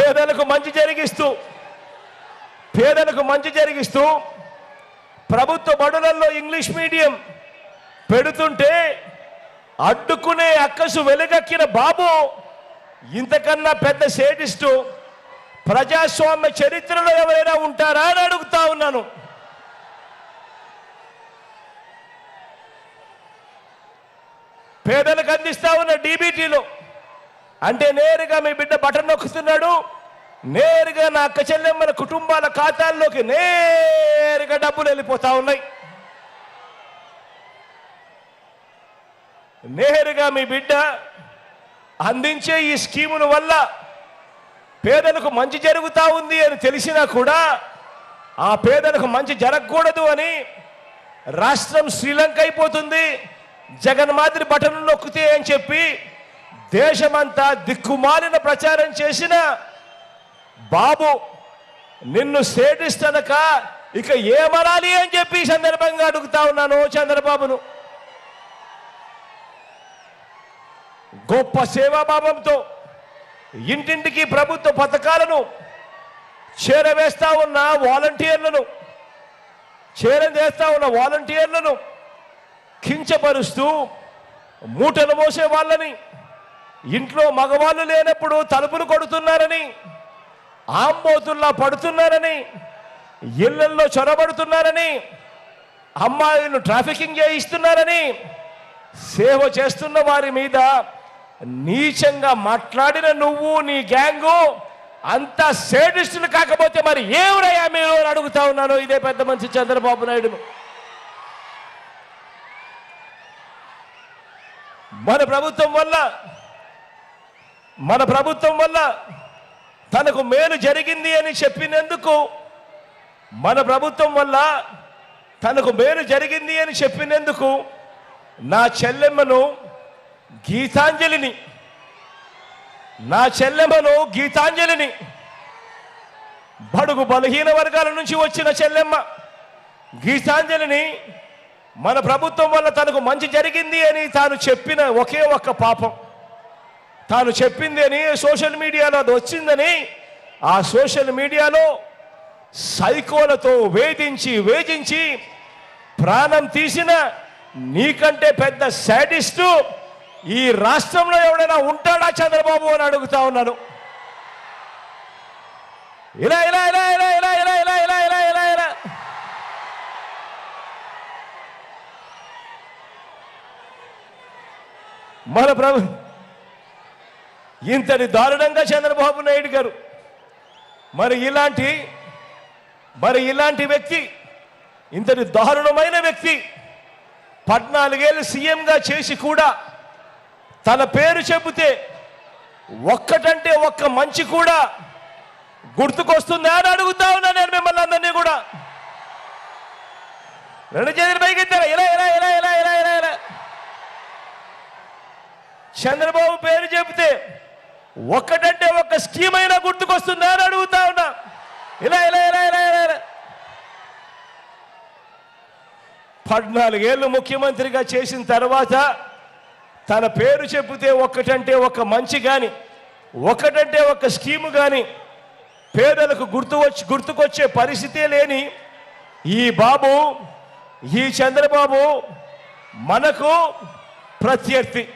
పేదలకు మంచి జరిగిస్తూ పేదలకు మంచి జరిగిస్తూ ప్రభుత్వ బడులలో ఇంగ్లీష్ మీడియం పెడుతుంటే అడ్డుకునే అక్కసు వెలుగక్కిన బాబు ఇంతకన్నా పెద్ద సేటిస్టు ప్రజాస్వామ్య చరిత్రలో ఎవరైనా ఉంటారా అని అడుగుతా ఉన్నాను. పేదలకు అందిస్తా ఉన్న డీబీటీలో అంటే నేరుగా మీ బిడ్డ బటన్ నొక్కుతున్నాడు. నేరుగా నా అక్క చెల్లెమ్మల కుటుంబాల ఖాతాల్లోకి నేరుగా డబ్బులు వెళ్ళిపోతా ఉన్నాయి. నేరుగా మీ బిడ్డ అందించే ఈ స్కీముల వల్ల పేదలకు మంచి జరుగుతూ ఉంది అని తెలిసినా కూడా ఆ పేదలకు మంచి జరగకూడదు అని రాష్ట్రం శ్రీలంక అయిపోతుంది. జగన్ మాదిరి బటన్ నొక్కితే అని చెప్పి దేశమంతా దిక్కుమాలిన ప్రచారం చేసిన బాబు నిన్ను సేటిస్తనక ఇక ఏమనాలి అని చెప్పి సందర్భంగా అడుగుతా ఉన్నాను చంద్రబాబును. గొప్ప సేవాభావంతో ఇంటింటికి ప్రభుత్వ పథకాలను చేరవేస్తా ఉన్న వాలంటీర్లను చేరవేస్తా ఉన్న వాలంటీర్లను కించపరుస్తూ మూటలు మోసే వాళ్ళని ఇంట్లో మగవాళ్ళు లేనప్పుడు తలుపులు కొడుతున్నారని ఆంబోతుల్లా పడుతున్నారని ఇళ్ళల్లో చొరబడుతున్నారని అమ్మాయిలను ట్రాఫికింగ్ చేయిస్తున్నారని సేవ చేస్తున్న వారి మీద నీచంగా మాట్లాడిన నువ్వు నీ గ్యాంగు అంత సేడిస్టులు కాకపోతే మరి ఏమిరయ్యా మీరు అని అడుగుతా ఉన్నాను. ఇదే పెద్ద మనిషి చంద్రబాబు నాయుడు మన ప్రభుత్వం వల్ల మన ప్రభుత్వం వల్ల తనకు మేలు జరిగింది అని చెప్పినందుకు మన ప్రభుత్వం వల్ల తనకు మేలు జరిగింది అని చెప్పినందుకు నా చెల్లెమ్మను గీతాంజలిని నా చెల్లెమ్మను గీతాంజలిని బడుగు బలహీన వర్గాల నుంచి వచ్చిన చెల్లెమ్మ గీతాంజలిని మన ప్రభుత్వం వల్ల తనకు మంచి జరిగింది అని తాను చెప్పిన ఒకే ఒక్క పాపం. తాను చెప్పింది అని సోషల్ మీడియాలో అది వచ్చిందని ఆ సోషల్ మీడియాలో సైకోలతో వేధించి వేధించి ప్రాణం తీసిన నీకంటే పెద్ద శాడిస్టు ఈ రాష్ట్రంలో ఎవడైనా ఉంటాడా చంద్రబాబు అని అడుగుతా ఉన్నాను ఇలా ఇలా ఇలా ఇలా ఇలా ఇలా ఇలా ఇలా ఇలా ఇలా ఇలా మన ప్రభు ఇంతటి దారుణంగా చంద్రబాబు నాయుడు గారు. మరి ఇలాంటి మరి ఇలాంటి వ్యక్తి ఇంతటి దారుణమైన వ్యక్తి పద్నాలుగేళ్ళు సీఎంగా చేసి కూడా తన పేరు చెబితే ఒక్కటంటే ఒక్క మంచి కూడా గుర్తుకొస్తుందా అని అడుగుతా ఉన్నా నేను మిమ్మల్ని అందరినీ కూడా. రెండు చేతులు పైకి ఇలా ఇలా ఇలా ఇలా ఇలా ఇలా ఇలా. చంద్రబాబు పేరు చెబితే ఒకటంటే ఒక స్కీమ్ అయినా గుర్తుకొస్తుందా అని అడుగుతా ఉన్నా. ఇలా ఇలా ఇలా ఇలా ఇలా ఇలా. పద్నాలుగేళ్ళు ముఖ్యమంత్రిగా చేసిన తర్వాత తన పేరు చెబితే ఒక్కటంటే ఒక మంచి కానీ ఒకటంటే ఒక స్కీము కానీ పేదలకు గుర్తు వచ్చి గుర్తుకొచ్చే పరిస్థితే లేని ఈ బాబు ఈ చంద్రబాబు మనకు ప్రత్యర్థి.